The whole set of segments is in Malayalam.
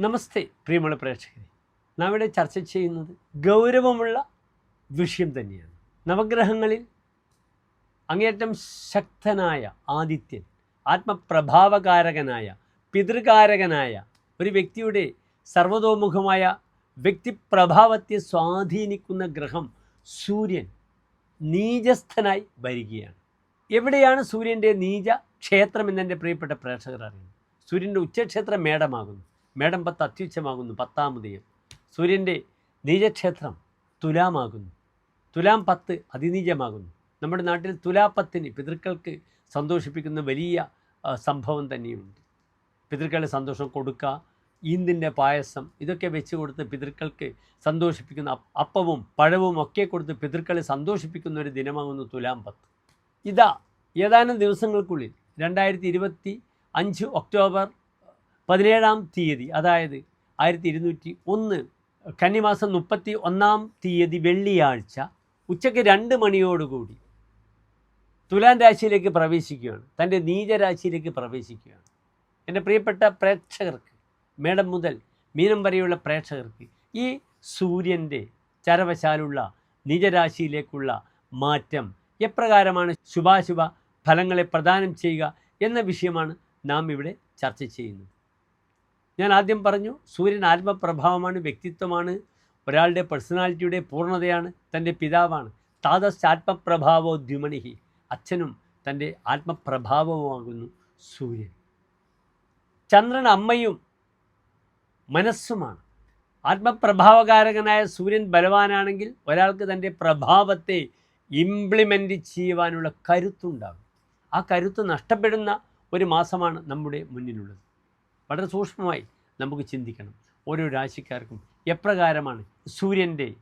നമസ്തേ പ്രിയമുള്ള പ്രേക്ഷകരെ. നാം ഇവിടെ ചർച്ച ചെയ്യുന്നത് ഗൗരവമുള്ള വിഷയം തന്നെയാണ്. നവഗ്രഹങ്ങളിൽ അങ്ങേറ്റം ശക്തനായ ആദിത്യൻ ആത്മപ്രഭാവകാരകനായ പിതൃകാരകനായ ഒരു വ്യക്തിയുടെ സർവതോമുഖമായ വ്യക്തിപ്രഭാവത്തെ സ്വാധീനിക്കുന്ന ഗ്രഹം സൂര്യൻ നീചസ്ഥനായി വരികയാണ്. എവിടെയാണ് സൂര്യന്റെ നീച ക്ഷേത്രം എന്നെന്റെ പ്രിയപ്പെട്ട പ്രേക്ഷകർ അറിയുന്നത്? സൂര്യന്റെ ഉച്ചക്ഷേത്രം മേടമാകുന്നു. മേടം പത്ത് അത്യുച്ചമാകുന്നു ഉദയം. സൂര്യന്റെ നീചക്ഷേത്രം തുലാമാകുന്നു. തുലാം പത്ത് അതിനീചമാകുന്നു. നമ്മുടെ നാട്ടിൽ തുലാപ്പത്തിന് പിതൃക്കൾക്ക് സന്തോഷിപ്പിക്കുന്ന വലിയ സംഭവം തന്നെയുണ്ട്. പിതൃക്കളുടെ സന്തോഷം കൊടുക്കുക ഈന്തിന്റെ പായസം ഇതൊക്കെ വെച്ച് കൊടുത്ത് പിതൃക്കൾക്ക് സന്തോഷിപ്പിക്കുന്ന അപ്പവും പഴവും ഒക്കെ കൊടുത്ത് പിതൃക്കളെ സന്തോഷിപ്പിക്കുന്ന ഒരു ദിനമാകുന്നു തുലാം പത്ത്. ഇതാ ഏതാനും ദിവസങ്ങൾക്കുള്ളിൽ രണ്ടായിരത്തി ഇരുപത്തി അഞ്ച് ഒക്ടോബർ പതിനേഴാം തീയതി അതായത് ആയിരത്തി ഇരുന്നൂറ്റി ഒന്ന് കന്നിമാസം മുപ്പത്തി ഒന്നാം തീയതി വെള്ളിയാഴ്ച ഉച്ചയ്ക്ക് രണ്ട് മണിയോടുകൂടി തുലാം രാശിയിലേക്ക് പ്രവേശിക്കുകയാണ്. തന്റെ നീചരാശിയിലേക്ക് പ്രവേശിക്കുകയാണ്. എന്റെ പ്രിയപ്പെട്ട പ്രേക്ഷകർക്ക് മേഡം മുതൽ മീനം വരെയുള്ള പ്രേക്ഷകർക്ക് ഈ സൂര്യന്റെ ചരവശാലുള്ള നീചരാശിയിലേക്കുള്ള മാറ്റം എപ്രകാരമാണ്? ശുഭാശുഭ ഫലങ്ങളെ പ്രദാനം ചെയ്യുക എന്ന വിഷയമാണ് നാം ഇവിടെ ചർച്ച ചെയ്യുന്നത്. ഞാൻ ആദ്യം പറഞ്ഞു സൂര്യൻ ആത്മപ്രഭാവമാണ് വ്യക്തിത്വമാണ് ഒരാളുടെ പേഴ്സണാലിറ്റിയുടെ പൂർണതയാണ് തന്റെ പിതാവാണ്. താതസ് ആത്മപ്രഭാവോ ദ്യുമണിഹി അച്ഛനും തന്റെ ആത്മപ്രഭാവവുമാകുന്നു സൂര്യൻ. ചന്ദ്രൻ അമ്മയും മനസ്സുമാണ്. ആത്മപ്രഭാവകാരകനായ സൂര്യൻ ബലവാനാണെങ്കിൽ ഒരാൾക്ക് തന്റെ പ്രഭാവത്തെ ഇംപ്ലിമെന്റ് ചെയ്യുവാനുള്ള കരുത്തുണ്ടാകും. ആ കരുത്ത് നഷ്ടപ്പെടുന്ന ഒരു മാസമാണ് നമ്മുടെ മുന്നിലുള്ളത്. വളരെ സൂക്ഷ്മമായി നമുക്ക് ചിന്തിക്കണം. ഓരോ രാശിക്കാർക്കും എപ്രകാരമാണ് സൂര്യന്റെ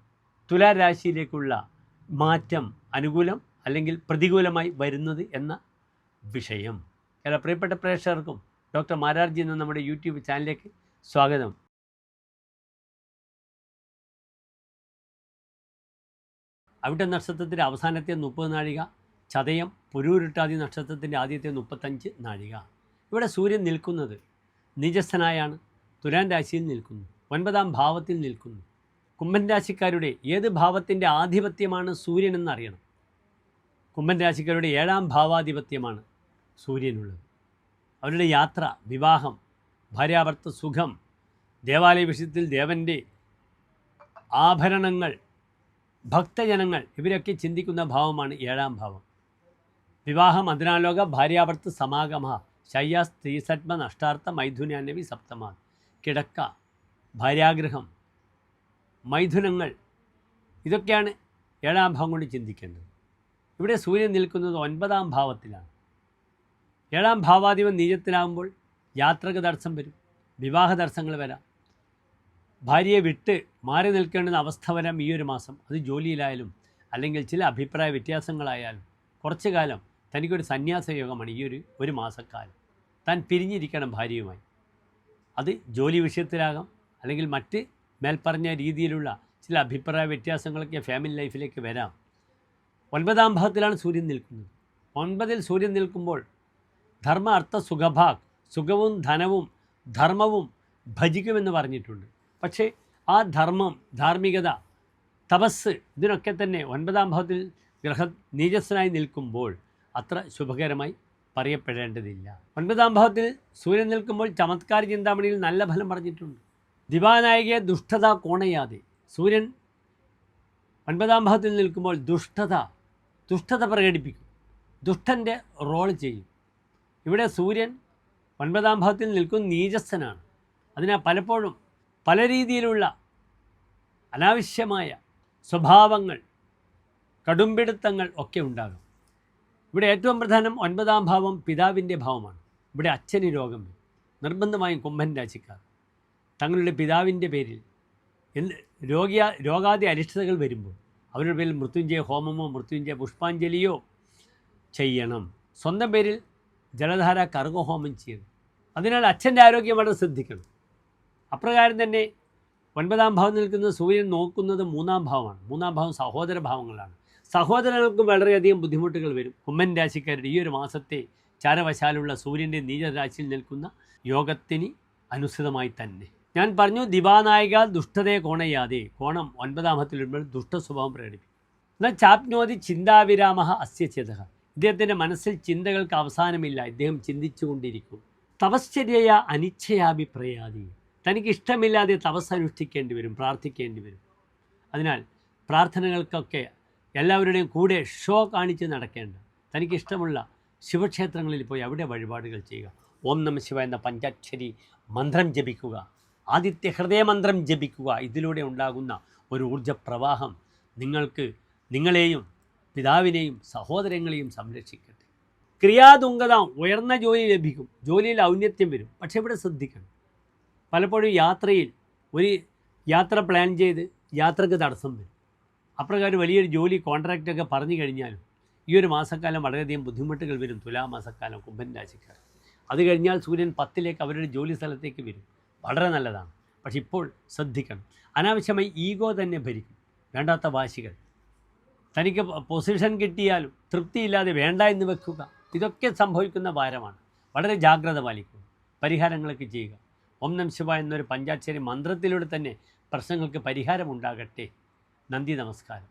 തുലാരാശിയിലേക്കുള്ള മാറ്റം അനുകൂലം അല്ലെങ്കിൽ പ്രതികൂലമായി വരുന്നത് എന്ന വിഷയം. എല്ലാ പ്രിയപ്പെട്ട പ്രേക്ഷകർക്കും ഡോക്ടർ മാരാർജി എന്ന നമ്മുടെ യൂട്യൂബ് ചാനലിലേക്ക് സ്വാഗതം. അവിടെ നക്ഷത്രത്തിന്റെ അവസാനത്തെ മുപ്പത് നാഴിക ചതയം പുരൂരുട്ടാതി നക്ഷത്രത്തിന്റെ ആദ്യത്തെ മുപ്പത്തഞ്ച് നാഴിക. ഇവിടെ സൂര്യൻ നിൽക്കുന്നത് നിജസ്ഥനായാണ്. തുലാൻ രാശിയിൽ നിൽക്കുന്നു. ഒൻപതാം ഭാവത്തിൽ നിൽക്കുന്നു. കുംഭൻ രാശിക്കാരുടെ ഏത് ഭാവത്തിന്റെ ആധിപത്യമാണ് സൂര്യൻ എന്നറിയണം. കുംഭൻ രാശിക്കാരുടെ ഏഴാം ഭാവാധിപത്യമാണ് സൂര്യനുള്ളത്. അവരുടെ യാത്ര വിവാഹം ഭാര്യാഭർത്ത സുഖം ദേവാലയ വിഷയത്തിൽ ദേവന്റെ ആഭരണങ്ങൾ ഭക്തജനങ്ങൾ ഇവരൊക്കെ ചിന്തിക്കുന്ന ഭാവമാണ് ഏഴാം ഭാവം. വിവാഹം അതിനാലോക ഭാര്യാഭർത്ത് സമാഗമ ശയ്യ സ്ത്രീസത്മ നഷ്ടാർത്ഥ മൈഥുനാനവി സപ്തമാ. കിടക്ക ഭാര്യാഗ്രഹം മൈഥുനങ്ങൾ. ഇതൊക്കെയാണ് ഏഴാം ഭാവം കൊണ്ട് ചിന്തിക്കേണ്ടത്. ഇവിടെ സൂര്യൻ നിൽക്കുന്നത് ഒൻപതാം ഭാവത്തിലാണ്. ഏഴാം ഭാവാധിപൻ നീചത്തിലാകുമ്പോൾ യാത്രക തടസ്സം വരും വിവാഹ തടസ്സങ്ങൾ വരാം. ഭാര്യയെ വിട്ട് മാറി നിൽക്കേണ്ടുന്ന അവസ്ഥ വരാം ഈ ഒരു മാസം. അത് ജോലിയിലായാലും അല്ലെങ്കിൽ ചില അഭിപ്രായ വ്യത്യാസങ്ങളായാലും കുറച്ചു കാലം തനിക്കൊരു സന്യാസ യോഗമാണ് ഈ ഒരു ഒരു മാസക്കാലം. താൻ പിരിഞ്ഞിരിക്കണം ഭാര്യയുമായി. അത് ജോലി വിഷയത്തിലാകാം അല്ലെങ്കിൽ മറ്റ് മേൽപ്പറഞ്ഞ രീതിയിലുള്ള ചില അഭിപ്രായ വ്യത്യാസങ്ങളൊക്കെ ഫാമിലി ലൈഫിലേക്ക് വരാം. ഒൻപതാം ഭാഗത്തിലാണ് സൂര്യൻ നിൽക്കുന്നത്. ഒൻപതിൽ സൂര്യൻ നിൽക്കുമ്പോൾ ധർമ്മ അർത്ഥ സുഖഭാഗ് സുഖവും ധനവും ധർമ്മവും ഭജിക്കുമെന്ന് പറഞ്ഞിട്ടുണ്ട്. പക്ഷേ ആ ധർമ്മം ധാർമ്മികത തപസ് ഇതിനൊക്കെ തന്നെ ഒൻപതാം ഭാവത്തിൽ ഗ്രഹ നീജസ്സനായി നിൽക്കുമ്പോൾ അത്ര ശുഭകരമായി പറയപ്പെടേണ്ടതില്ല. ഒൻപതാം ഭാവത്തിൽ സൂര്യൻ നിൽക്കുമ്പോൾ ചമത്കാര ചിന്താമണിയിൽ നല്ല ഫലം പറഞ്ഞിട്ടുണ്ട്. ദിവാനായികയെ ദുഷ്ടത കോണയാതെ സൂര്യൻ ഒൻപതാം ഭാവത്തിൽ നിൽക്കുമ്പോൾ ദുഷ്ടത ദുഷ്ടത പ്രകടിപ്പിക്കും. ദുഷ്ടന്റെ റോൾ ചെയ്യും. ഇവിടെ സൂര്യൻ ഒൻപതാം ഭാവത്തിൽ നിൽക്കും നീചസ്ഥനാണ്. അതിനാൽ പലപ്പോഴും പല രീതിയിലുള്ള അനാവശ്യമായ സ്വഭാവങ്ങൾ കടുംപിടുത്തങ്ങൾ ഒക്കെ ഉണ്ടാകും. ഇവിടെ ഏറ്റവും പ്രധാനം ഒൻപതാം ഭാവം പിതാവിന്റെ ഭാവമാണ്. ഇവിടെ അച്ഛന് രോഗം നിർബന്ധമായും കുംഭൻ രാശിക്കാർ. തങ്ങളുടെ പിതാവിന്റെ പേരിൽ എന്ത് രോഗിയ രോഗാദി അരിഷ്ടതകൾ വരുമ്പോൾ അവരുടെ പേരിൽ മൃത്യുഞ്ജയ ഹോമമോ മൃത്യുഞ്ജയ പുഷ്പാഞ്ജലിയോ ചെയ്യണം. സ്വന്തം പേരിൽ ജലധാര കർഗഹോമം ചെയ്യണം. അതിനാൽ അച്ഛന്റെ ആരോഗ്യം വളരെ ശ്രദ്ധിക്കണം. അപ്രകാരം തന്നെ ഒൻപതാം ഭാവം നിൽക്കുന്ന സൂര്യൻ നോക്കുന്നത് മൂന്നാം ഭാവമാണ്. മൂന്നാം ഭാവം സഹോദര ഭാവങ്ങളാണ്. സഹോദരങ്ങൾക്ക് വളരെയധികം ബുദ്ധിമുട്ടുകൾ വരും. കുമ്മൻ രാശിക്കാരുടെ ഈ ഒരു മാസത്തെ ചാരവശാലുള്ള സൂര്യന്റെ നീചരാശിയിൽ നിൽക്കുന്ന യോഗത്തിന് അനുസൃതമായി തന്നെ. ഞാൻ പറഞ്ഞു ദിവാനായിക ദുഷ്ടതയെ കോണയാതെ കോണം ഒൻപതാമത്തിൽ വരുമ്പോൾ ദുഷ്ട സ്വഭാവം പ്രകടിപ്പിക്കും. എന്നാൽ ചാപ്നോതി ചിന്താവിരാമ അസ്യ ചിത ഇദ്ദേഹത്തിന്റെ മനസ്സിൽ ചിന്തകൾക്ക് അവസാനമില്ല. ഇദ്ദേഹം ചിന്തിച്ചുകൊണ്ടിരിക്കും. തപശ്ചര്യയ അനിച്ഛയാഭി പ്രയാതി തനിക്ക് ഇഷ്ടമില്ലാതെ തപസ് വരും പ്രാർത്ഥിക്കേണ്ടി വരും. അതിനാൽ പ്രാർത്ഥനകൾക്കൊക്കെ എല്ലാവരുടെയും കൂടെ ഷോ കാണിച്ച് നടക്കേണ്ട. തനിക്കിഷ്ടമുള്ള ശിവക്ഷേത്രങ്ങളിൽ പോയി അവിടെ വഴിപാടുകൾ ചെയ്യുക. ഓം നമ ശിവ എന്ന പഞ്ചാക്ഷരി മന്ത്രം ജപിക്കുക. ആദിത്യ ഹൃദയ മന്ത്രം ജപിക്കുക. ഇതിലൂടെ ഉണ്ടാകുന്ന ഒരു ഊർജപ്രവാഹം നിങ്ങൾക്ക് നിങ്ങളെയും പിതാവിനെയും സഹോദരങ്ങളെയും സംരക്ഷിക്കട്ടെ. ക്രിയാതുങ്കത ഉയർന്ന ജോലി ലഭിക്കും. ജോലിയിൽ ഔന്നത്യം വരും. പക്ഷേ ഇവിടെ ശ്രദ്ധിക്കണം. പലപ്പോഴും യാത്രയിൽ ഒരു യാത്ര പ്ലാൻ ചെയ്ത് യാത്രയ്ക്ക് തടസ്സം വരും. അപ്രകാരം വലിയൊരു ജോലി കോൺട്രാക്റ്റൊക്കെ പറഞ്ഞു കഴിഞ്ഞാൽ ഈ ഒരു മാസക്കാലം വളരെയധികം ബുദ്ധിമുട്ടുകൾ വരും. തുലാമാസക്കാലം കുംഭൻ രാശിക്കാർ അത് കഴിഞ്ഞാൽ സൂര്യൻ പത്തിലേക്ക് അവരുടെ ജോലി സ്ഥലത്തേക്ക് വരും. വളരെ നല്ലതാണ്. പക്ഷെ ഇപ്പോൾ ശ്രദ്ധിക്കണം. അനാവശ്യമായി ഈഗോ തന്നെ ഭരിക്കും. വേണ്ടാത്ത വാശികൾ. തനിക്ക് പൊസിഷൻ കിട്ടിയാലും തൃപ്തിയില്ലാതെ വേണ്ട എന്ന് വെക്കുക. ഇതൊക്കെ സംഭവിക്കുന്ന ഭാരമാണ്. വളരെ ജാഗ്രത പാലിക്കുക. പരിഹാരങ്ങളൊക്കെ ചെയ്യുക. ഓം നം ശിവ എന്നൊരു പഞ്ചാക്ഷരി മന്ത്രത്തിലൂടെ തന്നെ പ്രശ്നങ്ങൾക്ക് പരിഹാരമുണ്ടാകട്ടെ നന്ദി നമസ്കാരം.